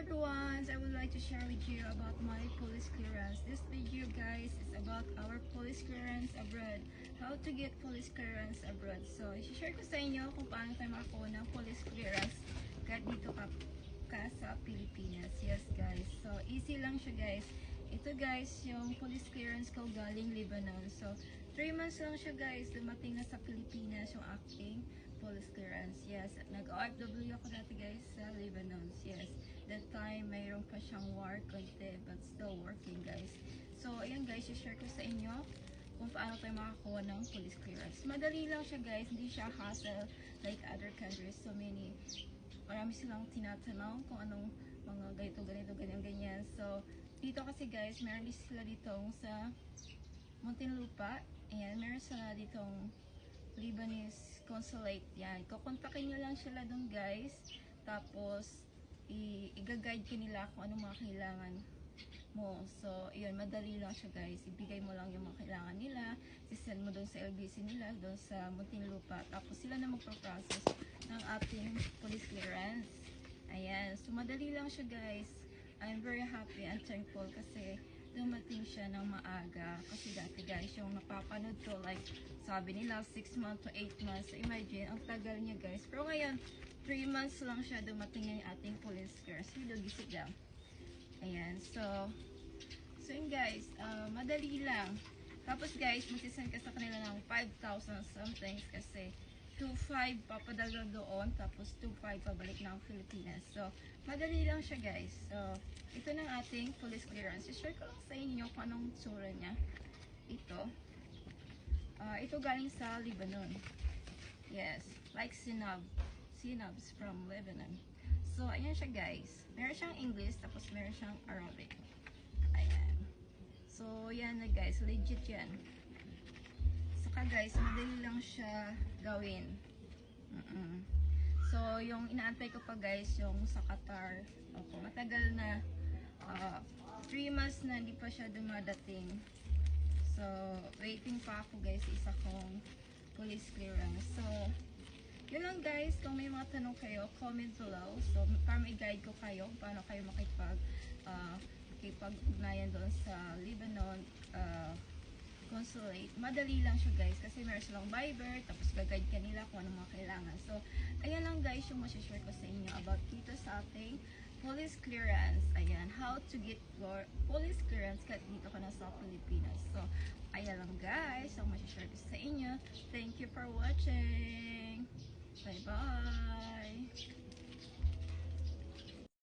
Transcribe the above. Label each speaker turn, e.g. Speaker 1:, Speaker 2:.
Speaker 1: everyone, I would like to share with you about my police clearance. This video guys is about our police clearance abroad. How to get police clearance abroad. So, i-share ko sa inyo kung paano tayo makakuha ng police clearance kahit dito ka, ka sa Pilipinas. Yes guys, so easy lang siya guys. Ito guys, yung police clearance ko galing Lebanon. So, 3 months lang siya guys, dumating na sa Pilipinas yung aking police clearance. Yes, nag-OFW ako dati guys sa Lebanon. Yes, that time mayroon pa siyang war konti but still working guys. So, ayan guys, i-share ko sa inyo kung paano tayo makakuha ng police clearance. Madali lang siya guys, hindi siya hassle like other countries. So many, marami silang tinatanong kung anong mga ganito, ganito, ganyan, ganyan. So, dito kasi guys, meron din sila ditong sa Muntinlupa. Ayan, meron sila ditong Lebanese consulate. Yan, kukontakin nyo lang sila dun guys. Tapos, i-guide ka nila kung anong mga kailangan mo. So, yun, madali lang siya guys. Ibigay mo lang yung mga kailangan nila. Sisend mo doon sa LBC nila, doon sa Muntinlupa. Tapos sila na magpo-process ng ating police clearance. Ayan. So, madali lang siya guys. I'm very happy and thankful kasi dumating siya ng maaga. Kasi dati guys, yung napapanood ko, like, sabi nila 6 months to 8 months. So, imagine, ang tagal niya guys. Pero ngayon, 3 months lang siya dumating yung ating police clearance. Hello, gisip lang. Ayan, so, so yun guys, uh, madali lang. Tapos guys, magsisend ka sa kanila ng 5,000 something kasi 2,500 papadala doon, tapos 2,500 pabalik ng Pilipinas. So, madali lang siya guys. So, ito ng ating police clearance. I-share ko lang sa inyo kung anong tsura niya. Ito. Ah, ito galing sa Lebanon. Yes, like Sinab. Sinabs from Lebanon. So, ayan siya guys. Meron siyang English, tapos meron siyang Arabic. Ayan. So, yan na guys. Legit yan. Saka guys, madali lang siya gawin. Mm-mm. So, yung inaantay ko pa guys, yung sa Qatar. Opo, matagal na. 3 months na hindi pa siya dumadating. So, waiting pa ako guys, isa kong police clearance. So, yun lang guys, kung may mga tanong kayo, comment below. So, para may guide ko kayo, paano kayo makipag, uh, makipag-ugnayan doon sa Lebanon uh, consulate. Madali lang siya guys, kasi meron silang Viber, tapos gag-guide ka nila kung ano mga kailangan. So, ayan lang guys yung masishare ko sa inyo about dito sa ating police clearance. Ayan, how to get your police clearance kahit dito ka na sa Pilipinas. So, ayan lang guys, ang masishare ko sa inyo. Thank you for watching! Bye-bye!